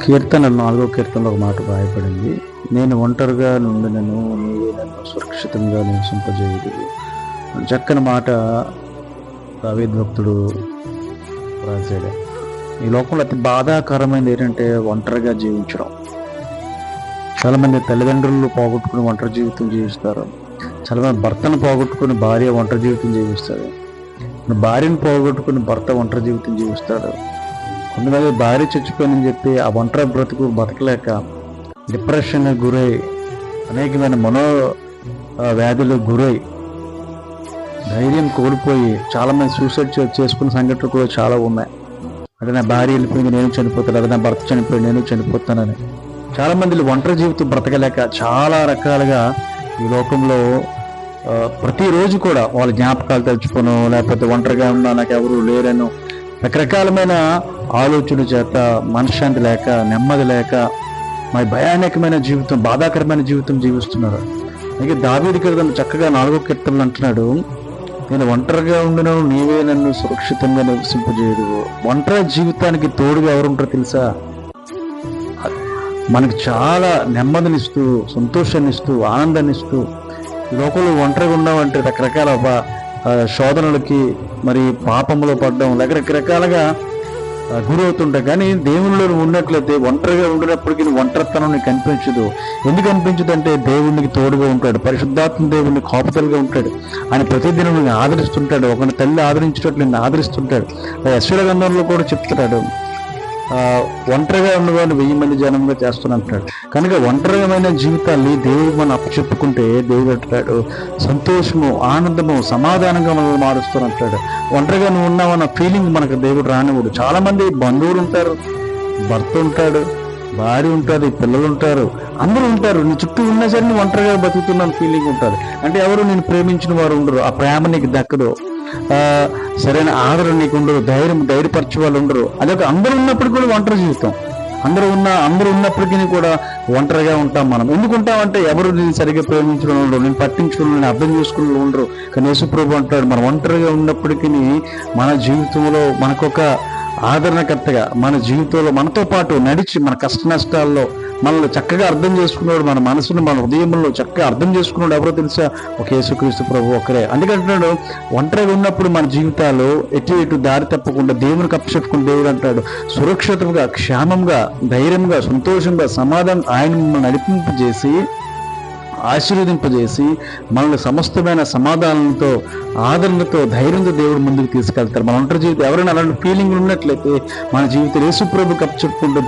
కీర్తన నాలుగో కీర్తనలో ఒక మాట రాయబడింది. నేను ఒంటరిగా నుండి నేను నీవే నన్ను సురక్షితంగా నివసింపజేయదు చక్కని మాట దావీద్ భక్తుడు రాశాడు. ఈ లోకంలో అతి బాధాకరమైనది ఏంటంటే ఒంటరిగా జీవించడం. చాలా మంది తల్లిదండ్రులు పోగొట్టుకుని ఒంటరి జీవితం జీవిస్తారు. చాలా మంది భర్తను పోగొట్టుకుని భార్య ఒంటరి జీవితం జీవిస్తారు. భార్యను పోగొట్టుకుని భర్త ఒంటరి జీవితం జీవిస్తాడు కొంతమంది భార్య చచ్చిపోయిందని చెప్పి ఆ ఒంటరి బ్రతుకు బతకలేక డిప్రెషన్ గురై అనేకమైన మనో వ్యాధులు వ్యాధులకు గురై ధైర్యం కోల్పోయి చాలా మంది సూసైడ్ చేసుకున్న సంఘటనలు కూడా చాలా ఉన్నాయి. అంటే నా భార్య వెళ్ళిపోయింది నేను చనిపోతాను అదే నా భర్త చనిపోయి నేను చనిపోతానని. చాలా మంది ఒంటరి జీవితం బ్రతకలేక చాలా రకాలుగా ఈ లోకంలో ప్రతిరోజు కూడా వాళ్ళ జ్ఞాపకాలు తలుచుకోను లేకపోతే ఒంటరిగా ఉన్నా నాకు ఎవరు లేరను రకరకాలమైన ఆలోచన చేత మనశ్శాంతి లేక నెమ్మది లేక మరి భయానకమైన జీవితం బాధాకరమైన జీవితం జీవిస్తున్నారు. అలాగే దావీది కీర్తన చక్కగా నాలుగో కీర్తనలు అంటున్నాడు నేను ఒంటరిగా ఉండిన నీవే నన్ను సురక్షితంగా నివసింపజేయదు ఒంటరి జీవితానికి తోడుగా ఎవరుంటారో తెలుసా? మనకి చాలా నెమ్మదినిస్తూ సంతోషాన్ని ఇస్తూ ఆనందాన్ని ఇస్తూ లోకంలో ఒంటరిగా ఉన్నామంటే రకరకాల శోధనలకి మరి పాపంలో పడడం లేక రకరకాలుగా గురవుతుంటాయి. కానీ దేవునిలో ఉన్నట్లయితే ఒంటరిగా ఉండినప్పటికీ ఒంటరితనం నీకు కనిపించదు. ఎందుకు కనిపించదు అంటే దేవునికి తోడుగా ఉంటాడు. పరిశుద్ధాత్మ దేవుడిని కాపుతలుగా ఉంటాడు. ఆయన ప్రతిదినం ఆదరిస్తుంటాడు. ఒకని తల్లి ఆదరించేటట్లు నిన్ను ఆదరిస్తుంటాడు. యశ్వర గంధంలో కూడా చెప్తున్నాడు. ఒంటరిగా ఉండగానే వెయ్యి మంది జనంగా చేస్తున్నట్టాడు కనుక ఒంటరిమైన జీవితాన్ని దేవుడు మనం అప్పచెప్పుకుంటే దేవుడు అంటాడు సంతోషము ఆనందము సమాధానంగా మనల్ని మారుస్తున్నట్టాడు ఒంటరిగా నువ్వు ఉన్నావన్న ఫీలింగ్ మనకు దేవుడు రానివ్వడు. చాలా మంది బంధువులు ఉంటారు భర్త ఉంటాడు భార్య ఉంటుంది పిల్లలు ఉంటారు అందరూ ఉంటారు. నీ చుట్టూ ఉన్నా సరే నువ్వు ఒంటరిగా బతుకుతున్నాను ఫీలింగ్ ఉంటుంది. అంటే ఎవరు నేను ప్రేమించిన వారు ఉండరు. ఆ ప్రేమ నీకు దక్కదు. సరైన ఆదరణ నీకు ఉండరు ధైర్యం ధైర్యపరిచే వాళ్ళు ఉండరు అదొక అందరూ ఉన్నప్పుడు కూడా ఒంటరి జీవితం. అందరూ ఉన్న అందరూ ఉన్నప్పటికీ కూడా ఒంటరిగా ఉంటాం మనం. ఎందుకుంటామంటే ఎవరు నేను సరిగ్గా ప్రేమించడం ఉండరు నేను పట్టించుకుని నేను అర్థం చేసుకుని ఉండరు. కానీ యేసుప్రభు అంటాడు మనం ఒంటరిగా ఉన్నప్పటికీ మన జీవితంలో మనకొక ఆదరణకర్తగా మన జీవితంలో మనతో పాటు నడిచి మన కష్ట నష్టాల్లో మనల్ని చక్కగా అర్థం చేసుకున్నాడు మన మనసును మన హృదయంలో చక్కగా అర్థం చేసుకున్నాడు ఎవరో తెలుసా? ఒక యేసుక్రీస్తు ప్రభు ఒకరే అందుకంటున్నాడు ఒంటరిగా ఉన్నప్పుడు మన జీవితాలు ఎటు ఎటు దారి తప్పకుండా దేవునికి అప్పచెప్పుకుని దేవుడు అంటాడు సురక్షితంగా క్షేమంగా ధైర్యంగా సంతోషంగా సమాధానం ఆయన మిమ్మల్ని నడిపింపజేసి ఆశీర్వదింపజేసి మనల్ని సమస్తమైన సమాధానంతో ఆదరణతో ధైర్యంతో దేవుడు ముందుకు తీసుకెళ్తారు మన ఒంటరి జీవితం ఎవరైనా అలాంటి ఫీలింగ్ ఉన్నట్లయితే మన జీవితం యేసుప్రభు అప్పచెప్పుకుంటూ